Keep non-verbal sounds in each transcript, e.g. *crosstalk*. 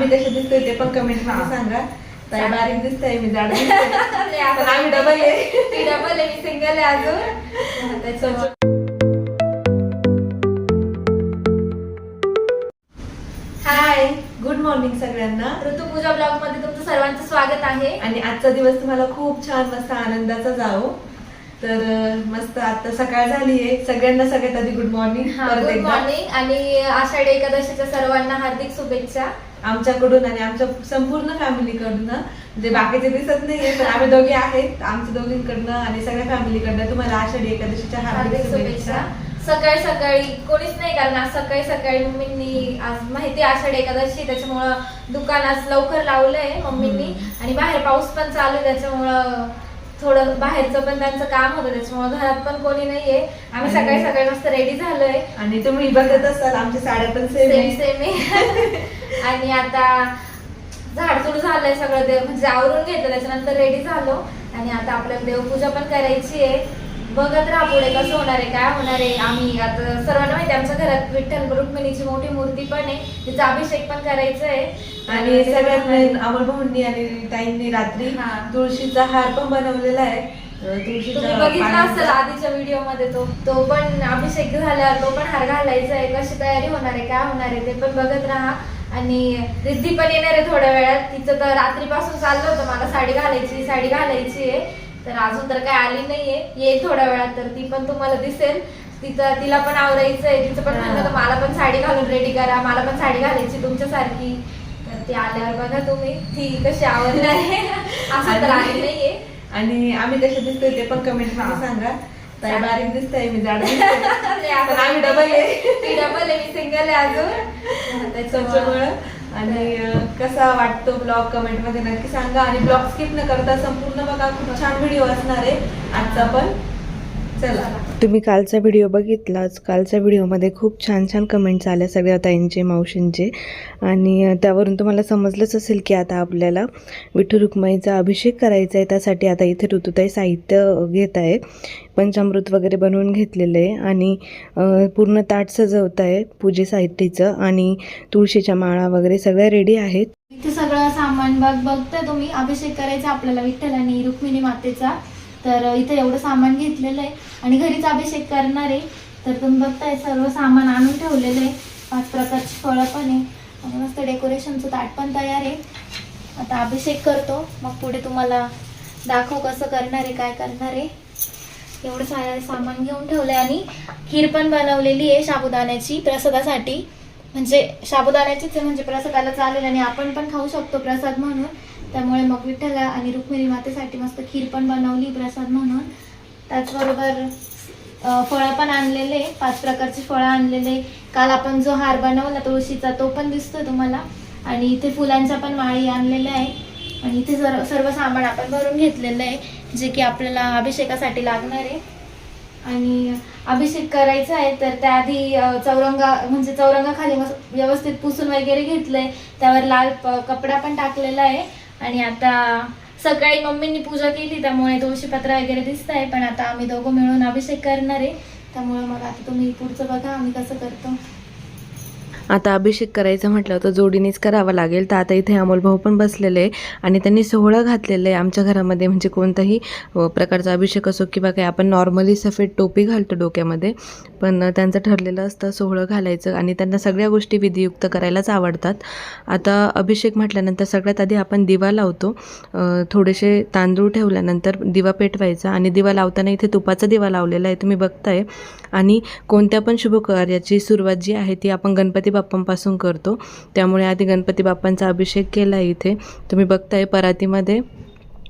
आम्ही कसे दिसतोय ते पण कमेंटमध्ये सांगा. ताई बारीक दिसतंय मी जाड *laughs* पण आम्ही डबल आहे. ती डबल आहे मी सिंगल आहे अजून. त्याच्यामुळे. हाय गुड मॉर्निंग सगळ्यांना. ऋतुपूजा ब्लॉगमध्ये तुमचं सर्वांचं स्वागत आहे. आणि आजचा दिवस तुम्हाला खूप छान मस्त आनंदाचा जावो. तर मस्त आता सकाळ झाली आहे. सगळ्यांना सगळ्यात आधी गुड मॉर्निंग गुड मॉर्निंग आणि आषाढी एकादशीच्या सर्वांना हार्दिक शुभेच्छा. आमच्याकडून आणि आमच्या संपूर्ण फॅमिलीकडनं म्हणजे बाकीचे दिसत नाहीये पण आम्ही दोघे आहेत आमच्या दोघींकडनं आणि सगळ्या फॅमिलीकडनं तुम्हाला आषाढी एकादशीच्या हार्दिक शुभेच्छा. सकाळी सकाळी कोणीच नाही कारण आज सकाळी सकाळी मम्मींनी आज माहिती आषाढी एकादशी त्याच्यामुळं दुकान आज लवकर लावलंय मम्मींनी. आणि बाहेर पाऊस पण चालू आहे त्याच्यामुळं थोडं बाहेरचं पण त्यांचं काम होतं त्याच्यामुळं घरात पण कोणी नाहीये. आम्ही आणि- सकाळी सकाळी मस्त रेडी झालोय. आणि तुम्ही बघत असाल आमच्या साड्या पण सेम सेम सेम आहे. *laughs* आणि आता झाडझूड झालंय सगळं देव म्हणजे आवरून घेतलं त्याच्यानंतर रेडी झालो. आणि आता आपल्याला देवपूजा पण करायची आहे. बघत राहा पुढे कसं होणार आहे काय होणार आहे. आम्ही आता सर्वांना माहिती आमच्या घरात विठ्ठल रुक्मिणीची मोठी मूर्ती पण आहे. तिचा अभिषेक पण करायचा आहे. आणि सगळ्यात मेन अमर भाऊंनी आणि ताईंनी रात्री हा. तुळशीचा हार पण बनवलेला आहे. तुळशीचा तुम्ही बघितला पानांचा. असेल आधीच्या व्हिडिओमध्ये तो. तो पण अभिषेक झाल्यावर तो पण हार घालायचा आहे. कशी तयारी होणार आहे काय होणार आहे ते पण बघत राहा. आणि रिद्धी पण येणार आहे थोड्या वेळात. तिचं तर रात्रीपासून चाललं होतं. मला साडी घालायची साडी घालायची आहे. तर अजून तर काय आली नाहीये. येईल थोड्या वेळात तर ती पण तुम्हाला दिसेल. तिचं तिला पण आवरायचं आहे तिचं पण होतं, मला पण साडी घालून रेडी करा. मला पण साडी घालायची तुमच्यासारखी. तर ती आल्यावर बघा तुम्ही. ती कशी आवडणार आहे. *laughs* असं तर आली नाहीये. आणि आम्ही कसे दिसतोय ते पण कमेंटमध्ये सांगा. ताई बारीक दिसतंय मी जाड *laughs* आम्ही डबल आहे. ती डबल आहे. मी सिंगल आहे अजून. *laughs* त्याच्यामुळं आणि कसा वाटतो ब्लॉग कमेंटमध्ये नक्की सांगा. आणि ब्लॉग स्किप न करता संपूर्ण बघा. खूप छान व्हिडिओ असणार आहे. आजचा पण तुम्ही कालचा व्हिडिओ बघितलाच. कालच्या व्हिडिओमध्ये खूप छान छान कमेंट्स आल्या सगळ्या ताईंचे मावशींचे. आणि त्यावरून तुम्हाला समजलंच असेल की आता आपल्याला विठू रुक्माईचा अभिषेक करायचा आहे. त्यासाठी आता इथे ऋतुताई साहित्य घेत आहे. पंचामृत वगैरे बनवून घेतलेलं आहे. आणि पूर्ण ताट सजवत आहे पूजे साहित्याचं. आणि तुळशीच्या माळा वगैरे सगळ्या रेडी आहेत. इथे सगळं सामान बघ बघताय तुम्ही. अभिषेक करायचा आपल्याला विठ्ठल आणि रुक्मिणी मातेचा. तर इथे एवढं सामान घेतलेलं आहे. आणि घरीच अभिषेक करणार आहे. तर तुम्ही बघताय सर्व सामान आणून ठेवलेलं आहे. पाच प्रकारची फळं पण आहे. आणि मस्त डेकोरेशनचं ताट पण तयार आहे. आता अभिषेक करतो. मग पुढे तुम्हाला दाखव कसं करणार आहे काय करणार आहे. एवढं सारं सामान घेऊन ठेवलं आहे आणि खीर पण बनवलेली आहे साबुदाण्याची प्रसादासाठी. म्हणजे साबुदाण्याचीच आहे म्हणजे प्रसादाला चालेल. आणि आपण पण खाऊ शकतो प्रसाद म्हणून. त्यामुळे मग विठ्ठला आणि रुक्मिणी मातेसाठी मस्त खीर पण बनवली प्रसाद म्हणून. त्याचबरोबर फळं पण आणलेले पाच प्रकारची फळं आणलेले. काल आपण जो हार बनवला तुळशीचा तो पण दिसतोय तुम्हाला. आणि इथे फुलांच्या पण माळी आणलेल्या आहे आणि इथे सर्व सर्व सामान आपण भरून घेतलेलं आहे जे की आपल्याला अभिषेकासाठी लागणार आहे. आणि अभिषेक करायचा आहे तर त्याआधी चौरंगा म्हणजे चौरंगाखाली व्यवस्थित पुसून वगैरे घेतलंय. त्यावर लाल प- कपडा पण टाकलेला आहे. आणि आता सकाळी मम्मींनी पूजा केली त्यामुळे तुळशीपत्र वगैरे दिसत आहे पण आता आम्ही दोघं मिळून अभिषेक करणार आहे. त्यामुळे मग आता तुम्ही पुढचं बघा आम्ही कसं करतो. आता अभिषेक करायचं म्हटलं तर जोडीनेच करावं लागेल. तर आता इथे अमोल भाऊ पण बसलेले आहे आणि त्यांनी सोहळं घातलेलं आहे आमच्या घरामध्ये. म्हणजे कोणताही प्रकारचा अभिषेक असो किंवा काय आपण नॉर्मली सफेद टोपी घालतो डोक्यामध्ये. पण त्यांचं ठरलेलं असतं सोहळं घालायचं आणि त्यांना सगळ्या गोष्टी विधियुक्त करायलाच आवडतात. आता अभिषेक म्हटल्यानंतर सगळ्यात आधी आपण दिवा लावतो. थोडेसे तांदूळ ठेवल्यानंतर दिवा पेटवायचा आणि दिवा लावताना इथे तुपाचा दिवा लावलेला आहे तुम्ही बघताय. आणि कोणत्या पण शुभ कार्याची सुरुवात जी आहे ती आपण गणपती बाप्पांपासून करतो. त्यामुळे आधी गणपती बाप्पांचा अभिषेक केला आहे इथे. तुम्ही बघताय परातीमध्ये.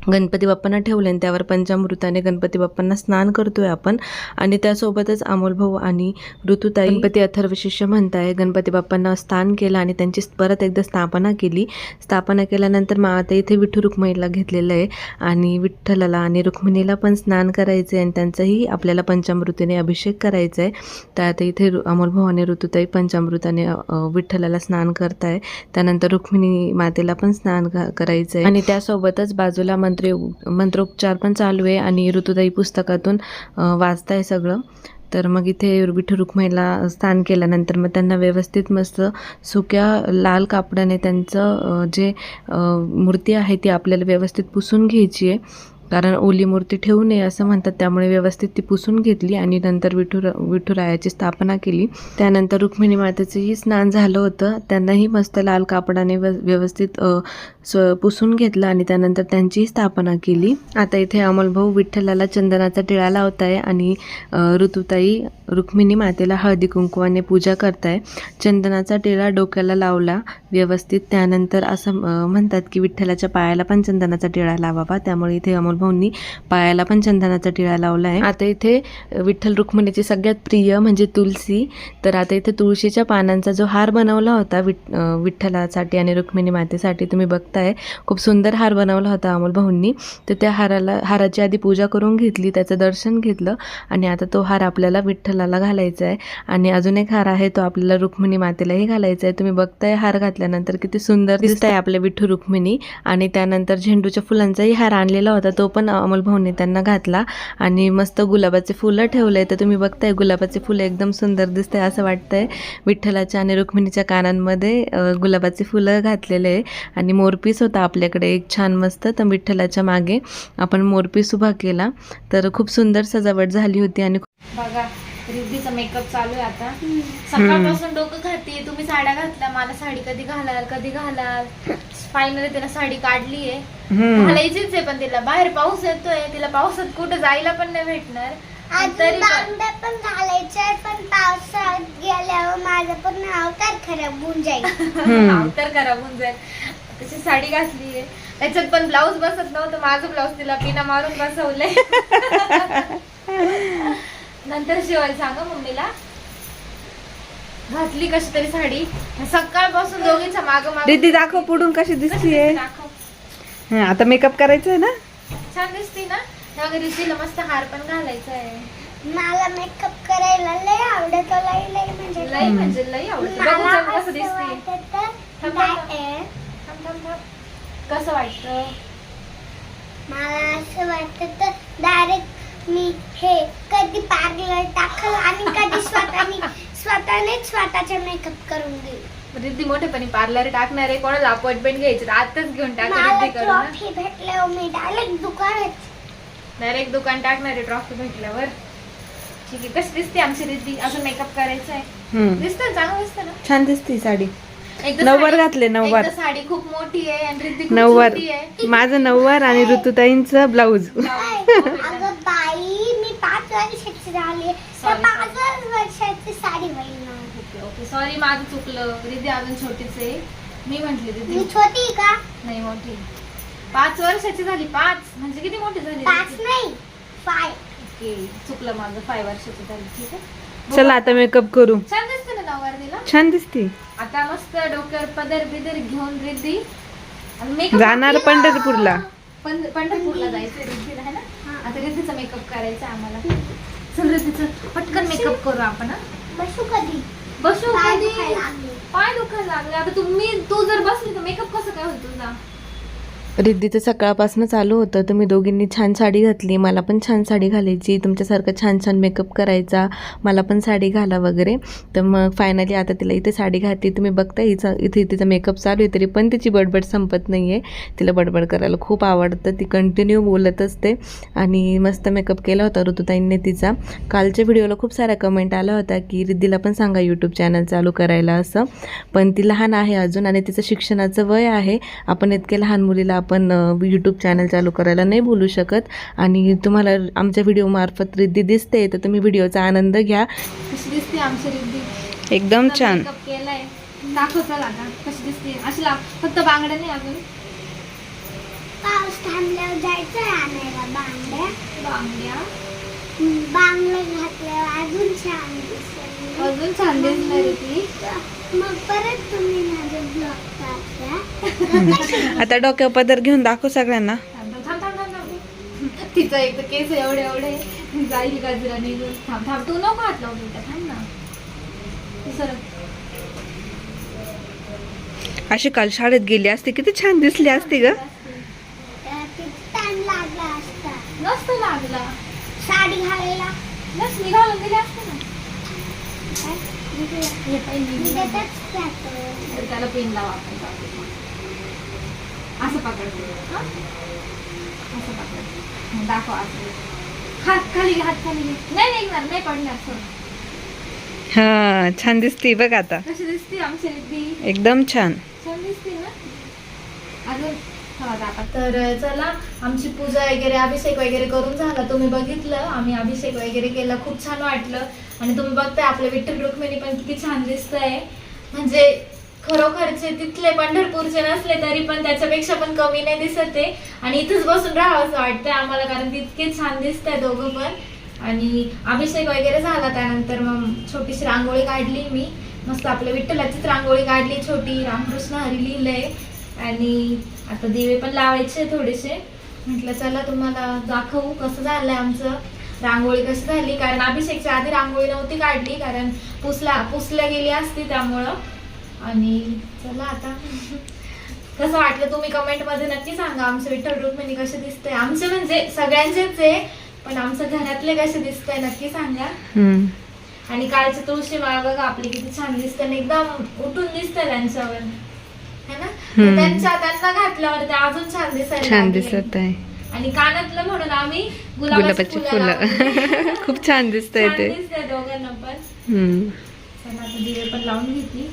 गणपती बाप्पांना ठेवले आणि त्यावर पंचामृताने गणपती बाप्पांना स्नान करतोय आपण. आणि त्यासोबतच अमोल भाऊ आणि ऋतुताई गणपती अथर्वशिष्य म्हणताय. गणपती बाप्पांना स्थान केलं आणि त्यांची परत एकदा स्थापना केली. स्थापना केल्यानंतर मग आता इथे विठ्ठल रुक्मिणीला घेतलेलं आहे. आणि विठ्ठलाला आणि रुक्मिणीला पण स्नान करायचं आहे आणि त्यांचाही आपल्याला पंचामृतीने अभिषेक करायचा आहे तर आता इथे रु- आणि ऋतुताई पंचामृताने विठ्ठलाला स्नान करताय. त्यानंतर रुक्मिणी मातेला पण स्नान क- करायचं आहे आणि त्यासोबतच बाजूला मंत्र मंत्रोपचार पण चालू आहे आणि ऋतुदायी पुस्तकातून वाचताय सगळं. तर मग इथे विठू रुक्माईला स्थान केल्यानंतर मग त्यांना व्यवस्थित मस्त सुक्या लाल कापडाने त्यांचं जे मूर्ती आहे ती आपल्याला व्यवस्थित पुसून घ्यायची आहे. कारण ओली मूर्ती ठेवू नये असं म्हणतात. त्यामुळे व्यवस्थित ती पुसून घेतली आणि नंतर विठू विठुरायाची स्थापना केली. त्यानंतर रुक्मिणी मातेचंही स्नान झालं होतं. त्यांनाही मस्त लाल कापडाने व्यवस्थित स्व पुसून घेतलं आणि त्यानंतर त्यांचीही स्थापना केली. आता इथे अमोलभाऊ विठ्ठलाला चंदनाचा टिळा लावत आहे आणि ऋतुताई रुक्मिणी मातेला हळदी कुंकवाने पूजा करताय. चंदनाचा टिळा डोक्याला लावला व्यवस्थित. त्यानंतर असं म्हणतात की विठ्ठलाच्या पायाला पण चंदनाचा टिळा लावावा. त्यामुळे इथे अमोलभाऊंनी पायाला पण चंदनाचा टिळा लावला आहे. आता इथे विठ्ठल रुक्मिणीची सगळ्यात प्रिय म्हणजे तुलसी. तर आता इथे तुळशीच्या पानांचा जो हार बनवला होता विठ विठ्ठलासाठी आणि रुक्मिणी मातेसाठी तुम्ही बघताय खूप सुंदर हार बनवला होता अमोल भाऊंनी. तर त्या हाराला हाराची आधी पूजा करून घेतली त्याचं दर्शन घेतलं आणि आता तो हार आपल्याला विठ्ठलाला घालायचा आहे. आणि अजून एक हार आहे तो आपल्याला रुक्मिणी मातेलाही घालायचा आहे. तुम्ही बघताय हार घातल्यानंतर किती सुंदर दिसत आहे आपल्या विठ्ठू रुक्मिणी. आणि त्यानंतर झेंडूच्या फुलांचाही हार आणलेला होता तो पण अमोलभाऊने त्यांना घातला आणि मस्त गुलाबाचे फुलं ठेवले तर तुम्ही बघताय गुलाबाचे फुलं एकदम सुंदर दिसत आहे असं वाटतंय. विठ्ठलाच्या आणि रुक्मिणीच्या कानांमध्ये गुलाबाचे फुलं घातलेले आहे. आणि मोरपीस होता आपल्याकडे एक छान मस्त. तर विठ्ठलाच्या मागे आपण मोरपीस उभा केला. तर खूप सुंदर सजावट झाली होती आणि बघा रिद्धीचा मेकअप चालू आहे आता. सकाळपासून डोकं खाते तुम्ही साड्या घातल्या मला साडी कधी घालाल कधी घालाल? फायनली तिला साडी काढली आहे. घालायचीच आहे पण तिला. बाहेर पाऊस येतोय तिला पावसात कुठं जायला पण नाही भेटणार. तरी पण घालायच्या पण पावसाळ्यात गेल्यावर माझं पण नाव तर खराब होऊन जाईल. *laughs* नाव तर खराब होऊन जाईल. तशी साडी घातली आहे. त्याच्यात पण ब्लाऊज बसत नव्हतं माझं ब्लाऊज तिला पिना मारून बसवलंय. *laughs* नंतर शिवायला सांगा मम्मीला. घातली कशी तरी साडी. सकाळपासून दोघींच्या माग माग दीदी दाखव पुढून कशी दिसतीये. दाखव. हं, आता मेकअप करायचा आहे ना? छान दिसते ना? रिशीला मस्त हार पण घालायचा आहे मला मेकअप करायला लय आवडत लय लय म्हणजे लई म्हणजे लई आवडतं. बघू मला चल कसं असं दिसते. वाटतं थांब, काय थांब. आहे? थांब, थांब, थांब. कसं वाटतं? मला असं वाटत डायरेक्ट मी हे कधी पार्लर टाकल आणि कधी स्वतःने स्वतःनेच स्वतःचा मेकअप करून घेईल रिद्धी मोठेपणी पार्लर टाकणार आहे. कोणाला अपॉइंटमेंट घ्यायची? तर आताच घेऊन टाक मला रिद्धीकडून ट्रॉफी भेटल्यावर मी डायरेक्ट दुकानात. डायरेक्ट दुकान टाकणार आहे ट्रॉफी भेटल्यावर. ठीक आहे कशी दिसते आमची रिद्धी? अजून मेकअप करायचा आहे. दिसतं चांगलं दिसतं ना? छान दिसती साडी. एकदा नऊवार साडी- घातले, नऊवार. साडी खूप मोठी आहे आणि रिद्धी खूप नऊवार. छोटी आहे. माझं नऊवार आणि ऋतुताईंचं ब्लाऊज. *laughs* अगं वर्षाची झाली. तर Sorry, पाच वर्षाची साडी होईल ना ओके ओके. सॉरी माझं चुकलं. रिद्धी अजून छोटीच आहे. मी म्हंटली रिद्धी. मी छोटी आहे का? नाही मोठी. पाच वर्षाची झाली. पाच. म्हणजे किती मोठी झाली? पाच रिद्धी? नाही फाय ओके. चुकलं माझं. फाय वर्षाची झाली. ठीक आहे. चला आता मेकअप करू. छान दिसते ना नऊवार तिला छान दिसती. आता मस्त डोक्यावर पदर बिदर घेऊन रिद्धी. आणि makeup जाणार. पंढरपूरला. पण पंढरपूरला जायचं रिद्धीला है ना? आता रिद्धीचा मेकअप करायचा आम्हाला. चल रिद्धीचं पटकन मेकअप करू आपण? बसू कधी? बसू कधी. पाय दुखायला लागले. आता तुम्ही तू जर बसली तर मेकअप कसं काय होईल तुझा? रिद्धीचं सकाळपासून चालू होतं तुम्ही दोघींनी छान साडी घातली. मला पण छान साडी घालायची. तुमच्यासारखं छान छान मेकअप करायचा. मला पण साडी घाला वगैरे. तर मग फायनली आता तिला इथे साडी घातली. तुम्ही बघता हिचा इथे तिचा मेकअप चालू आहे तरी पण तिची बडबड संपत नाही आहे तिला बडबड करायला खूप आवडतं. ती कंटिन्यू बोलत असते आणि मस्त मेकअप केला होता ऋतुताईंनी तिचा. कालच्या व्हिडिओला खूप साऱ्या कमेंट आला होता की रिद्धीला पण सांगा यूट्यूब चॅनल चालू करायला असं. पण ती लहान आहे अजून आणि तिचं शिक्षणाचं वय आहे. आपण इतक्या लहान मुलीला आपण यूट्यूब चॅनल चालू करायला नाही बोलू शकत. आणि तुम्हाला आमच्या व्हिडिओमार्फत रिद्धी दिसते तर तुम्ही व्हिडिओचा आनंद घ्या. कशी दिसते आमची रिद्धी? एकदम छान. केलाय. आता कशी दिसते. अशी फक्त बांगड्या नाही अजून. पाऊस थांबल्यावर जायचं आणायला बांगड्या. बांगड्या. बांगड्या घातल्यावर अजून छान दिसेल. अजून छान दिसणार ती. मग परत तुम्ही माझं ब्लॉग टाकता *laughs* आता डोक्यावर पदर घेऊन दाखव सगळ्यांना. तिचं एक तर केस एवढे एवढे. जाईल गजरा निघून थांब थांब. तू नको हात थांब ना. तू सरक. अशी काल शाळेत गेली असते किती छान दिसली असती ग. किती टाइम लागला असता. नसतं लागला. साडी घालायला. दिले असते ना काय? हे पहिली मी मी त्यातच जातो. तर त्याला पेन लावा आपण. असं? असं दाखव असं हात खाली हात खाली. नाही निघणार नाही पडणार सोड. हा छान दिसते बघ आता कशी दिसते आमची रिद्धी एकदम छान छान दिसते ना अजून दाखव. तर चला आमची पूजा वगैरे अभिषेक वगैरे करून झाला तुम्ही बघितलं आम्ही अभिषेक वगैरे केला खूप छान वाटलं आणि तुम्ही बघताय आपल्या विठ्ठल रुक्मिणी पण किती छान दिसतंय. म्हणजे खरोखरचे तिथले पंढरपूरचे नसले तरी पण त्याच्यापेक्षा पण कमी नाही दिसत आहे आणि इथंच बसून राहावं असं वाटतंय आम्हाला कारण तितके छान दिसत आहे दोघं पण. आणि अभिषेक वगैरे झाला त्यानंतर मग छोटीशी रांगोळी काढली मी. मस्त आपल्या विठ्ठलाचीच रांगोळी काढली छोटी रामकृष्ण हरी लिहिलंय. आणि आता दिवे पण लावायचे थोडेसे. म्हटलं चला तुम्हाला दाखवू कसं झालंय आमचं. रांगोळी कशी झाली कारण अभिषेकच्या आधी रांगोळी नव्हती काढली कारण पुसला पुसल्या गेली असती त्यामुळं. आणि चला आता. कसं वाटलं तुम्ही कमेंटमध्ये नक्की सांगा. आमचं विठ्ठल रुक्मिणी कसे दिसतंय? आमचे म्हणजे सगळ्यांचेच आहे पण आमचं घरातले कसे दिसतंय नक्की सांगा. आणि कालची तुळशी माळ बघा आपली किती छान दिसते आणि एकदम उठून दिसते त्यांच्यावर. है ना. त्यांच्या त्यांना घातल्यावर ते अजून छान दिसायला छान. दिसत आहे. आणि कानातलं म्हणून आम्ही गुलाबाची फुलं *laughs* खूप छान दिसतंय छान ते. दोघांना पण. दिवे पण लावून घेतली.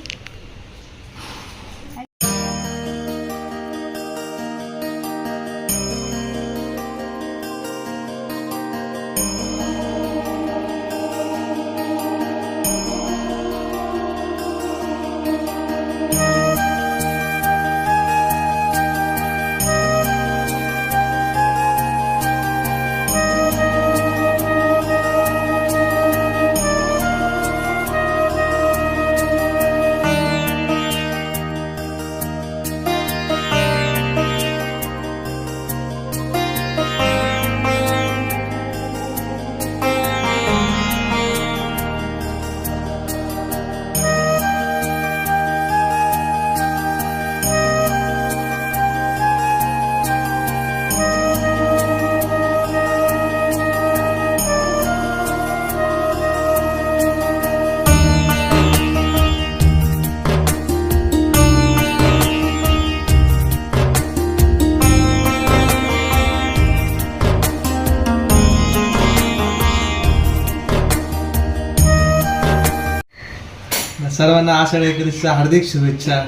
सर्वांना आषाढ एकादशीच्या हार्दिक शुभेच्छा.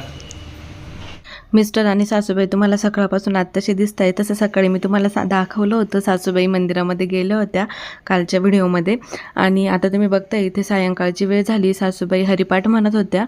मिस्टर आणि सासूबाई तुम्हाला सकाळपासून आत्ताशी दिसत आहे तसं सकाळी मी तुम्हाला सा दाखवलं होतं. सासूबाई मंदिरामध्ये गेल्या होत्या कालच्या व्हिडिओमध्ये. आणि आता तुम्ही बघता इथे सायंकाळची वेळ झाली. सासूबाई हरिपाठ म्हणत होत्या.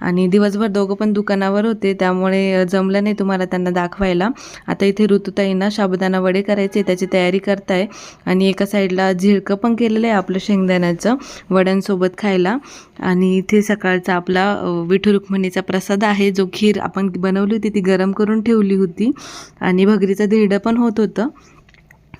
आणि दिवसभर दोघं पण दुकानावर होते. त्यामुळे जमलं नाही तुम्हाला त्यांना दाखवायला. आता इथे ऋतुताईंना साबुदाणा वडे करायचे त्याची तयारी करताय. आणि एका साईडला झिळकं पण केलेलं आहे आपलं शेंगदाण्याचं वड्यांसोबत खायला. आणि इथे सकाळचा आपला विठू रुक्मिणीचा प्रसाद आहे. जो खीर आपण बनवली ती गरम करून ठेवली होती. आणि भगरीचं धिरडं पण होत होतं.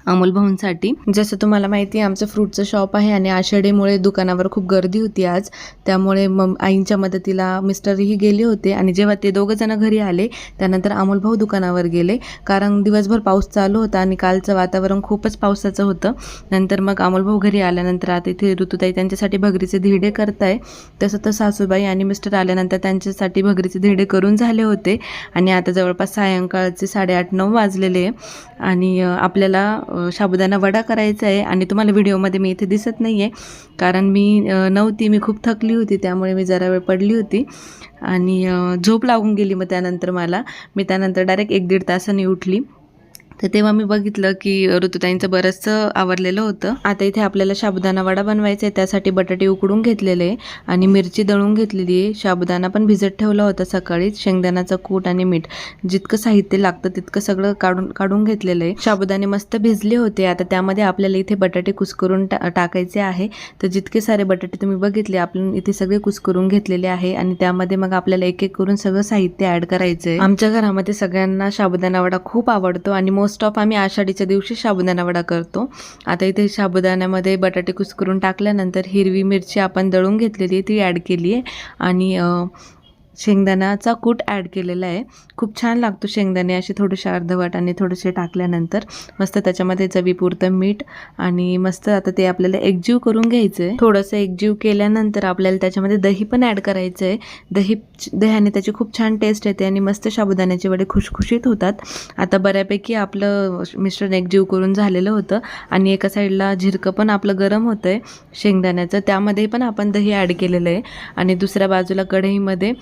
अमोल भाऊंसाठी. जसं तुम्हाला माहिती आहे आमचं फ्रूटचं शॉप आहे आणि आषाढीमुळे दुकानावर खूप गर्दी होती आज. त्यामुळे मग आईंच्या मदतीला मिस्टरही गेले होते आणि जेव्हा ते दोघं जण घरी आले त्यानंतर अमोल भाऊ दुकानावर गेले. कारण दिवसभर पाऊस चालू होता आणि कालचं वातावरण खूपच पावसाचं होतं. नंतर मग अमोल भाऊ घरी आल्यानंतर आता इथे ऋतुताई त्यांच्यासाठी भगरीचे धिडे करताय. तसं तर सासूबाई आणि मिस्टर आल्यानंतर त्यांच्यासाठी भगरीचे धिडे करून झाले होते. आणि आता जवळपास सायंकाळचे साडेआठ नऊ वाजलेले आहे. आणि आपल्याला साबुदाणा वडा करायचा आहे आणि तुम्हाला व्हिडिओमध्ये मी इथे दिसत नाही आहे कारण मी नव्हती मी खूप थकली होती त्यामुळे मी जरा वेळ पडली होती. आणि झोप लागून गेली मग त्यानंतर मला. मी त्यानंतर डायरेक्ट एक दीड तासाने उठली. तर तेव्हा मी बघितलं की ऋतुताईंचं बरंचसं आवरलेलं होतं. आता इथे आपल्याला साबुदाणा वडा बनवायचा आहे त्यासाठी बटाटे उकडून घेतलेले आहे आणि मिरची दळून घेतलेली आहे. साबुदाणा पण भिजत ठेवला होता सकाळीच शेंगदाण्याचं कूट आणि मीठ जितकं साहित्य लागतं तितकं सगळं काढून काढून घेतलेलं आहे. साबुदाणे मस्त भिजले होते. आता त्यामध्ये आपल्याला इथे बटाटे कुस्करून टा टाकायचे आहे. तर जितके सारे बटाटे तुम्ही बघितले आपण इथे सगळे कुस्करून घेतलेले आहे आणि त्यामध्ये मग आपल्याला एक एक करून सगळं साहित्य ॲड करायचं आहे आमच्या घरामध्ये सगळ्यांना साबुदाणा वडा खूप आवडतो आणि मोस्ट ऑफ आम्ही आषाढीच्या दिवशी साबुदाणा वडा करतो. आता इथे साबुदाण्यामध्ये बटाटे कुस्करून टाकल्यानंतर हिरवी मिरची आपण दळून घेतलेली आहे ती ॲड केली आहे. आणि शेंगदाण्याचा कूट ॲड केलेला आहे. खूप छान लागतो शेंगदाणे असे थोडेसे अर्धवट आणि थोडेसे टाकल्यानंतर मस्त त्याच्यामध्ये चवीपुरतं मीठ आणि मस्त आता ते आपल्याला एकजीव करून घ्यायचं आहे थोडंसं एकजीव केल्यानंतर आपल्याला त्याच्यामध्ये दही पण ॲड करायचं आहे दही दह्याने त्याची खूप छान टेस्ट येते आणि मस्त साबुदाण्याचे वडे खुशखुशीत होतात. आता बऱ्यापैकी आपलं मिश्रण एकजीव करून झालेलं होतं आणि एका साईडला झिरकं पण आपलं गरम होतं आहे शेंगदाण्याचं त्यामध्ये पण आपण दही ॲड केलेलं आहे. आणि दुसऱ्या बाजूला कढईमध्ये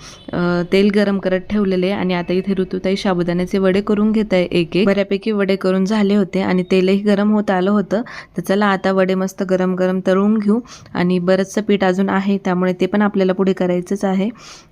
तेल गरम करत ठेवलेले आणि आता इथे ऋतुताई साबुदाण्याचे वडे करून घेत आहे एक एक. बऱ्यापैकी वडे करून झाले होते आणि तेलही गरम होत आलं होतं. तर चला आता वडे मस्त गरम गरम तळून घेऊ आणि बरंचसं पीठ अजून आहे त्यामुळे ते पण आपल्याला पुढे करायचंच आहे.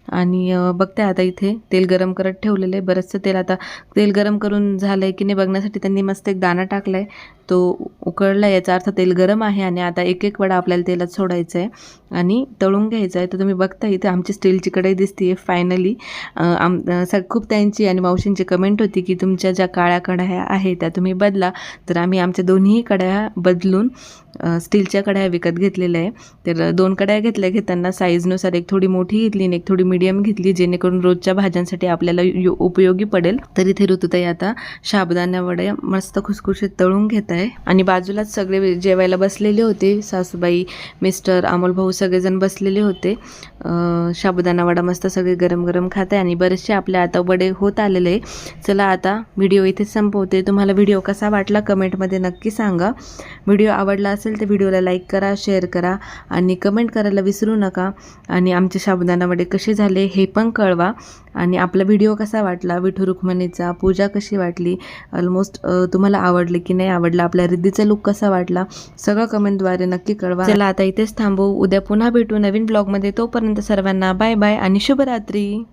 आणि बघते आता इथे तेल गरम करत ठेवलेलं आहे. बरंचसं तेल आता तेल गरम करून झालं आहे की नाही बघण्यासाठी त्यांनी मस्त एक दाणा टाकला आहे तो उकळला याचा अर्थ तेल गरम आहे आणि आता एक एक वडा आपल्याला तेलात सोडायचा आहे आणि तळून घ्यायचं आहे तर तुम्ही बघता इथे आमची स्टीलची कढई दिसते आहे फायनली आम स खूप त्यांची आणि मावशींची कमेंट होती की तुमच्या ज्या काळ्या कढाया आहेत त्या तुम्ही बदला. तर आम्ही आमच्या दोन्ही कढाया बदलून स्टीलच्या कढाया विकत घेतलेल्या आहे तर दोन कढाया घेतल्या घेताना साईजनुसार एक थोडी मोठी घेतली आणि एक थोडी मीडियम घेतली जेणेकरून रोजच्या भाज्यांसाठी आपल्याला यु- उपयोगी पडेल. तर इथे ऋतुताई आता शाबदाना वड्या मस्त खुसखुशीत तळून घेत आहे आणि बाजूलाच सगळे जेवायला बसलेले होते. सासूबाई मिस्टर अमोल भाऊ सगळेजण बसलेले होते. शाबुदाना वडा मस्त सगळे गरम गरम खात आहे आणि बरेचसे आपल्या आता वडे होत आलेले आहे चला आता व्हिडिओ इथे संपवते. तुम्हाला व्हिडिओ कसा वाटला कमेंटमध्ये नक्की सांगा. व्हिडिओ आवडला असेल तर व्हिडिओला लाईक करा शेअर करा आणि कमेंट करायला विसरू नका. आणि आमचे साबुदाणा वडे कसे झाले हे पण कळवा. आणि आपला व्हिडिओ कसा वाटला? विठू रुक्मणीचा पूजा कशी वाटली? ऑलमोस्ट तुम्हाला आवडले की नाही आवडला? आपल्या रिद्धीचा लुक कसा वाटला? सगळं कमेंटद्वारे नक्की कळवा. चला आता इथेच थांबू. उद्या पुन्हा भेटू नवीन ब्लॉगमध्ये तोपर्यंत सर्वांना बाय बाय आणि शुभरात्री. रात्री.